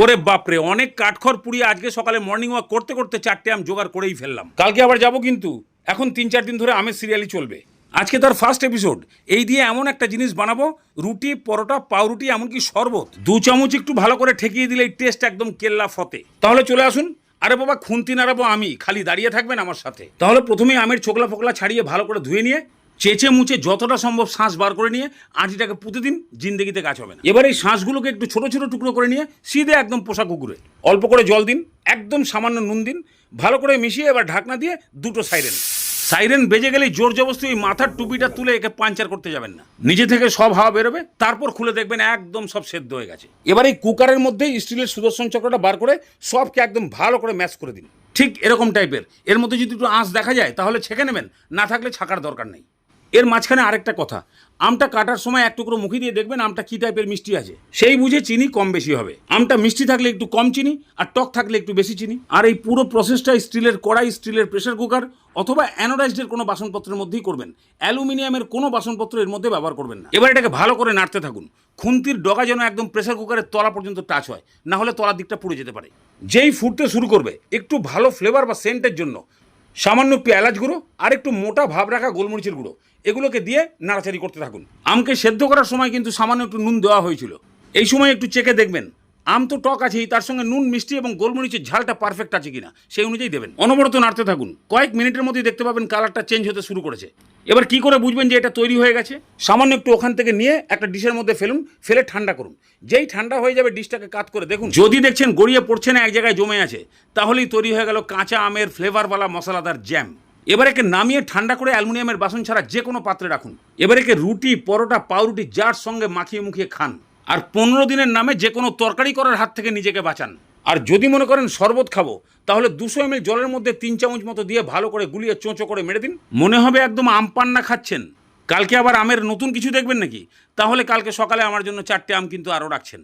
ওরে বাপরে, অনেক কাঠখড় পুড়িয়ে আজকে সকালে মর্নিং ওয়াক করতে করতে চারটে আম জোগাড় করেই ফেললাম। কালকে আবার যাব কিন্তু, এখন তিন চার দিন ধরে আমের সিরিয়ালই চলবে। আজকে তার ফার্স্ট এপিসোড এই দিয়ে এমন একটা জিনিস বানাবো, রুটি, পরোটা, পাউরুটি, এমনকি শরবত, দু চামচ একটু ভালো করে ঠেকিয়ে দিলে এই টেস্ট একদম কেল্লা ফতে। তাহলে চলে আসুন, আরে বাবা, খুন্তি নাড়াবো আমি, খালি দাঁড়িয়ে থাকবেন আমার সাথে। তাহলে প্রথমে আমের ছোকলা ফোকলা ছাড়িয়ে ভালো করে ধুয়ে নিয়ে চেঁচে মুচে যতটা সম্ভব শ্বাস বার করে নিয়ে আঁটিটাকে পুঁতে দিন জিন্দেগিতে কাজ হবে না। এবার এই শ্বাসগুলোকে একটু ছোট ছোট টুকরো করে নিয়ে সিধে একদম পোষা কুকুরে। অল্প করে জল দিন, একদম সামান্য নুন দিন, ভালো করে মিশিয়ে এবার ঢাকনা দিয়ে দুটো সাইরেন। সাইরেন বেজে গেলেই জোর জবস্তি ওই মাথার টুপিটা তুলে একে পাঞ্চার করতে যাবেন না। নিজে থেকে সব হাওয়া বেরোবে, তারপর খুলে দেখবেন একদম সব সেদ্ধ হয়ে গেছে। এবার এই কুকারের মধ্যে স্টিলের সুদর্শন চক্রটা বার করে সবকে একদম ভালো করে ম্যাশ করে দিন। ঠিক এরকম টাইপের। এর মধ্যে যদি একটু আঁশ দেখা যায়, তাহলে ছেঁকে নেবেন, না থাকলে ছাকার দরকার নেই। এর মাঝখানে আরেকটা কথা, আমটা কাটার সময় এক টুকরো মুখে দিয়ে দেখবেন আমটা কি টাইপের মিষ্টি আছে। সেই বুঝে চিনি কম বেশি হবে। আমটা মিষ্টি থাকলে একটু কম চিনি, আর টক থাকলে একটু বেশি চিনি। আর এই পুরো প্রসেসটা স্টিলের কড়াই, স্টিলের প্রেসার কুকার অথবা অ্যানোডাইজডের কোনো বাসনপত্রের মধ্যেই করবেন। অ্যালুমিনিয়ামের কোনো বাসনপত্র এর মধ্যে ব্যবহার করবেন না। এবার এটাকে ভালো করে নাড়তে থাকুন। খুন্তির ডগা যেন একদম প্রেসার কুকারের তলা পর্যন্ত টাচ হয়। না হলে তলার দিকটা পুড়ে যেতে পারে। যেই ফুটতে শুরু করবে, একটু ভালো ফ্লেভার বা সেন্টের জন্য সামান্য এলাচ গুঁড়ো আর একটু মোটা ভাব রাখা গোলমরিচের গুঁড়ো। এগুলোকে দিয়ে নাড়াচাড়ি করতে থাকুন। আমকে সেদ্ধ করার সময় কিন্তু সামান্য একটু নুন দেওয়া হয়েছিল। এই সময় একটু চেকে দেখবেন। আম তো টক আছেই, তার সঙ্গে নুন, মিষ্টি এবং গোলমরিচের ঝালটা পারফেক্ট আছে কিনা, সেই অনুযায়ী দেবেন। অনবরত নাড়তে থাকুন। কয়েক মিনিটের মধ্যেই দেখতে পাবেন কালারটা চেঞ্জ হতে শুরু করেছে। এবার কি করে বুঝবেন যে এটা তৈরি হয়ে গেছে? সামান্য একটু ওখান থেকে নিয়ে একটা ডিশের মধ্যে ফেলুন, ফেলে ঠান্ডা করুন। যেই ঠান্ডা হয়ে যাবে ডিশটাকে কাত করে দেখুন। যদি দেখছেন গড়িয়ে পড়ছে না, এক জায়গায় জমে আছে, তাহলেই তৈরি হয়ে গেল কাঁচা আমের ফ্লেভারওয়ালা মশলাদার জ্যাম এবার একে নামিয়ে ঠান্ডা করে অ্যালুমিনিয়ামের বাসন ছাড়া যে কোনো পাত্রে রাখুন। এবার একে রুটি, পরোটা, পাউরুটি, যার সঙ্গে মাখিয়ে মুখিয়ে খান। আর পনেরো দিনের নামে যে কোনো তরকারি করার হাত থেকে নিজেকে বাঁচান। আর যদি মনে করেন শরবত খাব, তাহলে দুশো এম জলের মধ্যে তিন চামচ মতো দিয়ে ভালো করে গুলিয়ে চোঁচো করে মেরে দিন। মনে হবে একদম আম পান্না খাচ্ছেন। কালকে আবার আমের নতুন কিছু দেখবেন নাকি? তাহলে কালকে সকালে আমার জন্য চারটে আম কিন্তু আরও রাখছেন।